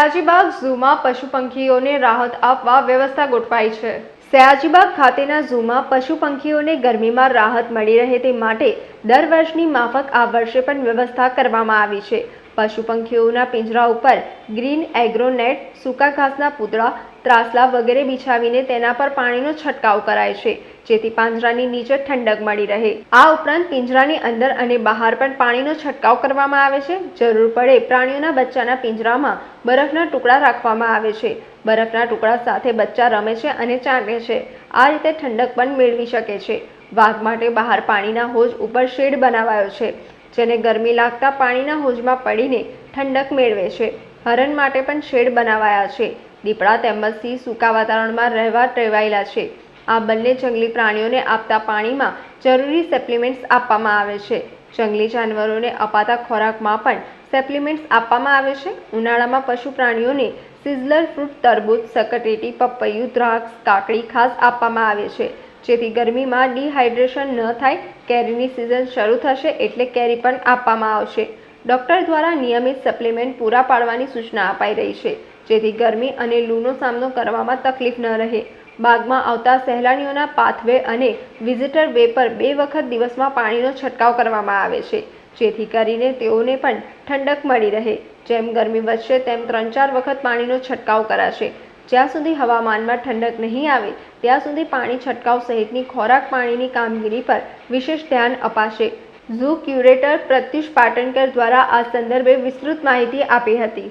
સયાજીબાગ ઝૂમાં પશુ પંખીઓને રાહત આપવા વ્યવસ્થા ગોઠવાઈ છે. સયાજીબાગ ખાતેના ઝૂમાં પશુ પંખીઓને ગરમીમાં રાહત મળી રહે તે માટે દર વર્ષની માફક આ વર્ષે પણ વ્યવસ્થા કરવામાં આવી છે. પશુ પંખીઓના પિંજરા ઉપર ગ્રીન એગ્રોનેટ, સૂકા ઘાસના પૂતળા, ત્રાસલા વગેરે બિછાવીને તેના પર પાણીનો છંટકાવ કરાય છે, જેથી પાંજરાની નીચે ઠંડક મળી રહે. આ ઉપરાંત પિંજરાની અંદર અને બહાર પણ પાણીનો છંટકાવ કરવામાં આવે છે. જરૂર પડે પ્રાણીઓના બચ્ચાના પિંજરામાં બરફના ટુકડા રાખવામાં આવે છે. બરફના ટુકડા સાથે બચ્ચા રમે છે અને ચાંગે છે. આ રીતે ઠંડક પણ મેળવી શકે છે. વાઘ માટે બહાર પાણીના હોજ ઉપર શેડ બનાવાયો છે. જેને ગરમી લાગતા પાણીના હોજમાં પડીને ઠંડક મેળવે છે. હરણ માટે પણ શેડ બનાવાયા છે. દીપડા તેમજ સિંહ સૂકા વાતાવરણમાં રહેવા ટેવાયેલા છે. આ બંને જંગલી પ્રાણીઓને આપતા પાણીમાં જરૂરી સપ્લિમેન્ટ્સ આપવામાં આવે છે. જંગલી જાનવરોને અપાતા ખોરાકમાં પણ સપ્લિમેન્ટ્સ આપવામાં આવે છે. ઉનાળામાં પશુ પ્રાણીઓને સિઝલર ફ્રૂટ, તરબૂચ, સકટેટી, પપૈયું, દ્રાક્ષ, કાકડી ખાસ આપવામાં આવે છે. જેથી ગરમીમાં ડિહાઇડ્રેશન ન થાય, કેરીની સિઝન શરૂ થશે એટલે કેરી પણ આપવામાં આવશે. ડૉક્ટર દ્વારા નિયમિત સપ્લિમેન્ટ પૂરા પાડવાની સૂચના અપાઈ રહી છે, જેથી ગરમી અને લૂનો સામનો કરવામાં તકલીફ ન રહે. બાગમાં આવતા સહેલાણીઓના પાથવે અને વિઝિટર વે પર બે વખત દિવસમાં પાણીનો છંટકાવ કરવામાં આવે છે, જેથી કરીને તેઓને પણ ઠંડક મળી રહે. જેમ ગરમી વધશે, તેમ ત્રણ ચાર વખત પાણીનો છંટકાવ કરાશે. જ્યાં સુધી હવામાનમાં ઠંડક નહીં આવે, ત્યાં સુધી પાણી છંટકાવ સહિતની ખોરાક પાણીની કામગીરી પર વિશેષ ધ્યાન અપાશે. ઝૂ ક્યુરેટર પ્રત્યુષ પાટણકર દ્વારા આ સંદર્ભે વિસ્તૃત માહિતી આપી હતી.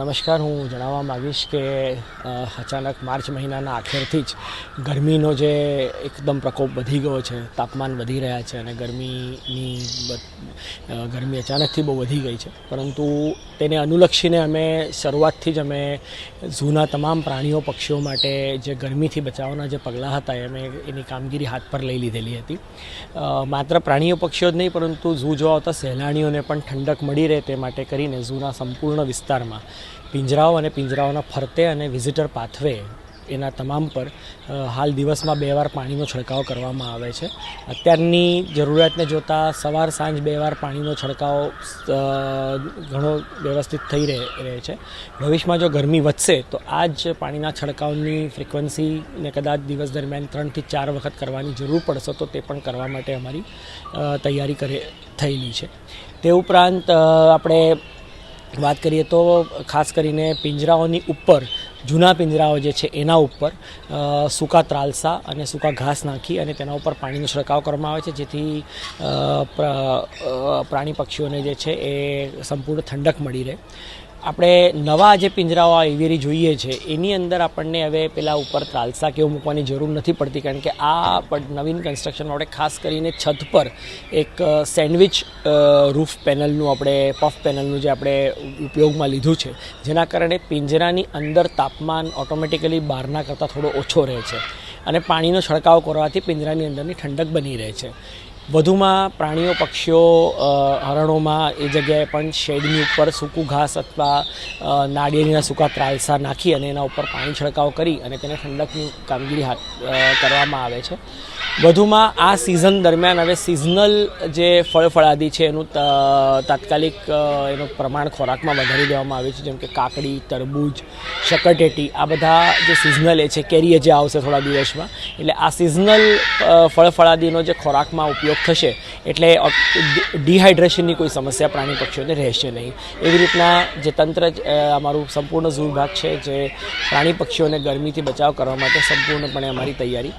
નમસ્કાર. હું જણાવવા માગીશ કે અચાનક માર્ચ મહિનાના આખેરથી જ ગરમીનો જે એકદમ પ્રકોપ વધી ગયો છે, તાપમાન વધી રહ્યા છે અને ગરમીની ગરમી અચાનકથી બહુ વધી ગઈ છે. પરંતુ તેને અનુલક્ષીને અમે શરૂઆતથી જ અમે ઝૂના તમામ પ્રાણીઓ, પક્ષીઓ માટે જે ગરમીથી બચાવવાના જે પગલાં હતા, એ અમે એની કામગીરી હાથ પર લઈ લીધેલી હતી. માત્ર પ્રાણીઓ, પક્ષીઓ નહીં, પરંતુ ઝૂ જોવા આવતા સહેલાણીઓને પણ ઠંડક મળી રહે તે માટે કરીને ઝૂના સંપૂર્ણ વિસ્તારમાં પિંજરાઓ અને પિંજરાઓના ફરતે અને વિઝિટર પાથવે એના તમામ પર હાલ દિવસમાં બે વાર પાણીનો છંટકાવ કરવામાં આવે છે. અત્યારની જરૂરિયાતને જોતાં સવાર સાંજ બે વાર પાણીનો છંટકાવ ઘણો વ્યવસ્થિત થઈ રહે રહે છે. ભવિષ્યમાં જો ગરમી વધશે, તો આ જ પાણીના છંટકાવની ફ્રિકવન્સીને કદાચ દિવસ દરમિયાન ત્રણથી ચાર વખત કરવાની જરૂર પડશે, તો તે પણ કરવા માટે અમારી તૈયારી કરે, થયેલી છે. તે ઉપરાંત આપણે વાત કરીએ તો ખાસ કરીને પિંજરાઓની ઉપર જૂના પિંજરાઓ જે છે એના ઉપર સૂકા ત્રાલસા અને સૂકા ઘાસ નાખી અને તેના ઉપર પાણીનો છંટકાવ કરવામાં આવે છે, જેથી પ્રાણી પક્ષીઓને જે છે એ સંપૂર્ણ ઠંડક મળી રહે. આપણે નવા જે પિંજરાઓ આ જોઈએ છે, એની અંદર આપણને હવે પેલા ઉપર ત્રાલસા કેવું મૂકવાની જરૂર નથી પડતી, કારણ કે આ નવીન કન્સ્ટ્રક્શનમાં આપણે ખાસ કરીને છત પર એક સેન્ડવિચ રૂફ પેનલનું આપણે પફ પેનલનું જે આપણે ઉપયોગમાં લીધું છે, જેના કારણે પિંજરાની અંદર તાપમાન ઓટોમેટિકલી બહારના કરતાં થોડો ઓછો રહે છે અને પાણીનો છંટકાવ કરવાથી પિંજરાની અંદરની ઠંડક બની રહે છે. વધુમાં પ્રાણીઓ, પક્ષીઓ હરણોમાં એ જગ્યાએ પણ શેડની ઉપર સૂકું ઘાસ અથવા નાળિયેરીના સૂકા ત્રાલસા નાખી અને એના ઉપર પાણી છંટકાવ કરી અને તેને ઠંડકની કામગીરી હાથ કરવામાં આવે છે. વધુમાં આ સિઝન દરમિયાન હવે સિઝનલ જે ફળ ફળાદી છે એનું તાત્કાલિક એનું પ્રમાણ ખોરાકમાં વધારી દેવામાં આવ્યું છે. જેમ કે કાકડી, તરબૂચ, શકરટેટી, આ બધા જે સિઝનલ એ છે કેરીએ જે આવશે થોડા દિવસમાં. એટલે આ સિઝનલ ફળ ફળાદીનો જે ખોરાકમાં ઉપયોગ થશે, એટલે ડિહાઇડ્રેશનની કોઈ સમસ્યા પ્રાણી પક્ષીઓને રહેશે નહીં. એવી રીતના જે તંત્ર અમારું સંપૂર્ણ વિભાગ છે, જે પ્રાણી પક્ષીઓને ગરમીથી બચાવ કરવા માટે સંપૂર્ણપણે અમારી તૈયારી